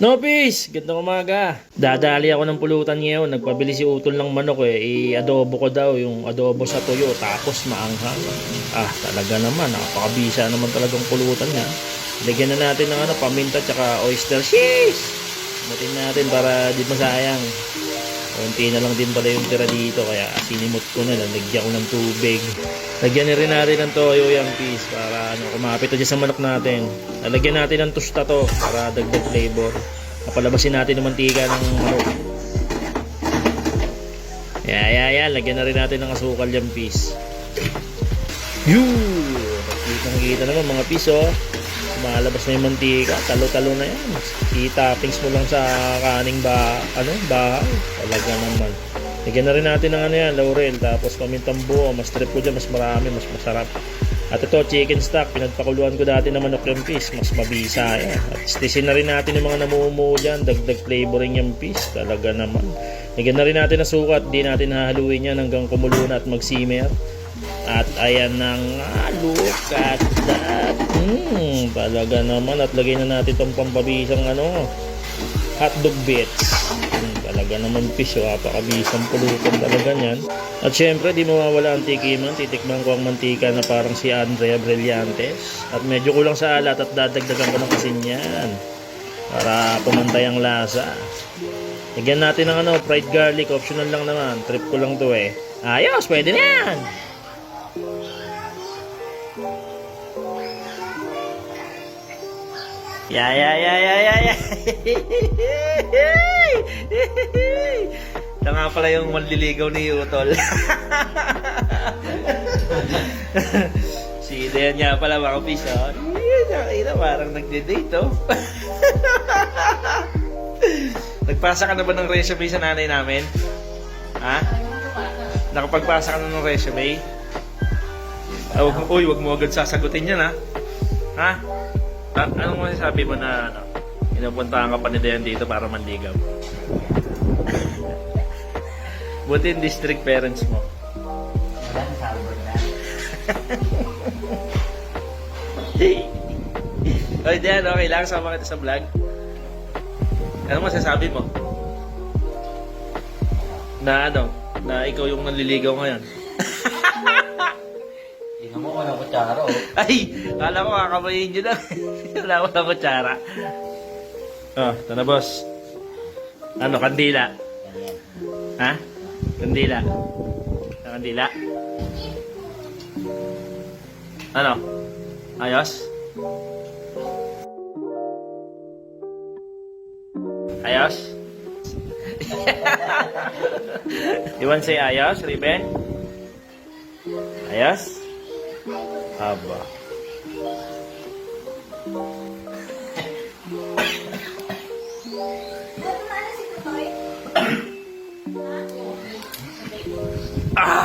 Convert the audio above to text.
Nopis! Gandang umaga. Dadali ako ng pulutan ngayon. Nagpabili si Utol ng manok eh. I-adobo ko daw yung adobo sa tuyo tapos maanghang. Ah, talaga naman. Napakabisa naman talagang pulutan niya. Lagyan na natin ng ano, paminta tsaka oyster. Sheesh! Mutin natin para di masayang. Konti na lang din pala yung tira dito kaya sinimot ko na lang. Lagyan ko ng tubig. Lagyan na rin natin ng toyo yung piece para ano, kumapit dyan sa manok natin. Lalagyan natin ng tusta to para dagdag flavor. Kapalabasin natin ng mantika ng manok. Yeah, yeah, yeah. Lagyan na rin natin ng asukal yung piece. Yun! Nakikita naman mga piece oh. Malabas na yung mantika. Talo-talo na yan. I-toppings mo lang sa kaning ba, ano, bahay. Talaga naman. Lagyan na rin natin ng ano yan, laurel. Tapos pamintang buo. Mas trip ko dyan. Mas marami. Mas masarap. At ito, chicken stock. Pinagpakuluan ko dati ng manok yung piece. Mas mabisa yan. At stisin na rin natin yung mga namumuo dyan. Dagdag flavoring yung piece. Talaga naman. Lagyan na rin natin ng sukat. Di natin hahaluin yan hanggang kumulo na at mag-simmer. At ayan na nga, look at that. Talaga naman. At lagay na natin itong pampabisang ano, hotdog bits. Hmm, talaga naman fish, oh, apakabisang pulutan talaga niyan. At syempre, di mawawala ang tikiman. Titikman ko ang mantika na parang si Andrea Brillantes. At medyo kulang sa alat at dadagdagan ko ng asin yan. Para pumantay ang lasa. Lagyan natin ng ano, fried garlic. Optional lang naman. Trip ko lang to eh. Ayos, pwede na yan. Yeah, yeah, yeah, yeah, yeah, yeah. Ito nga pala yung manliligaw ni Utol. si Dayan nga pala mga piso. Eh, nakita parang nagde-date oh. Nagpasa ka na ba ng resume sa nanay namin? Ha? Nakapagpasa ka na ng resume? Ah, wag, uy, wag mo agad sasagutin yan ha. Ha? Ah, anong masasabi mo na ano, inupuntahan ka pa ni Dayan dito para manligaw? Buti yung district parents mo. Walang sabon na. Oy, Dayan, okay lang. Sama kita sa vlog. Ano masasabi mo? Na ano? Na ikaw yung nanliligaw ngayon? Tingnan mo walang kutsara oh. Ay! Kala ko kakamayin nyo lang. Wala ko ng kutsara. Oh, ito na boss. Ano, kandila? Ha? Kandila. Kandila? Ano? Ayos? Ayos? you want say ayos, Ribe? Ayos? Aba. Ah!